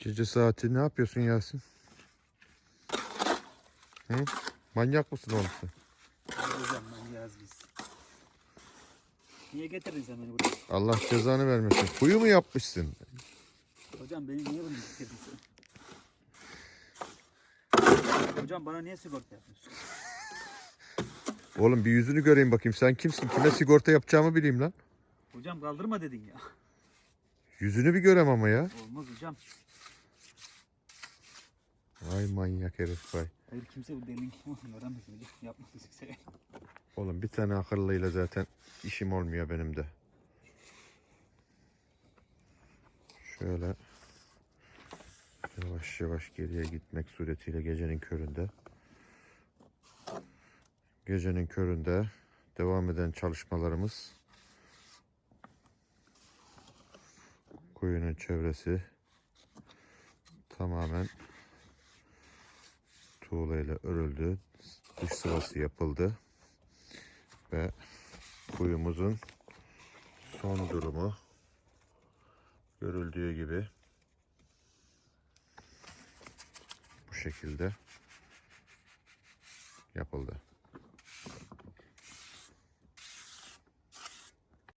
gece saati ne yapıyorsun Yasin? Hı? Manyak mısın oğlum sen? Hocam ben yaz biz. Niye getirdin sen beni buraya? Allah cezanı vermesin. Kuyu mu yapmışsın? Hocam beni niye bunu getirdin sen? Hocam bana niye sigorta yapıyorsun? Oğlum bir yüzünü göreyim bakayım. Sen kimsin? Kime sigorta yapacağımı bileyim lan. Hocam kaldırma dedin ya. Yüzünü bir görem ama ya. Olmaz hocam. Vay manyak herif vay. Hayır kimse bu kim olduğunu öğrenmesin. Yapmasın kimse. Oğlum bir tane akıllıyla zaten işim olmuyor benim de. Şöyle yavaş yavaş geriye gitmek suretiyle gecenin köründe. Gecenin köründe devam eden çalışmalarımız kuyunun çevresi tamamen tuğlayla örüldü. Dış sıvası yapıldı ve kuyumuzun son durumu görüldüğü gibi bu şekilde yapıldı.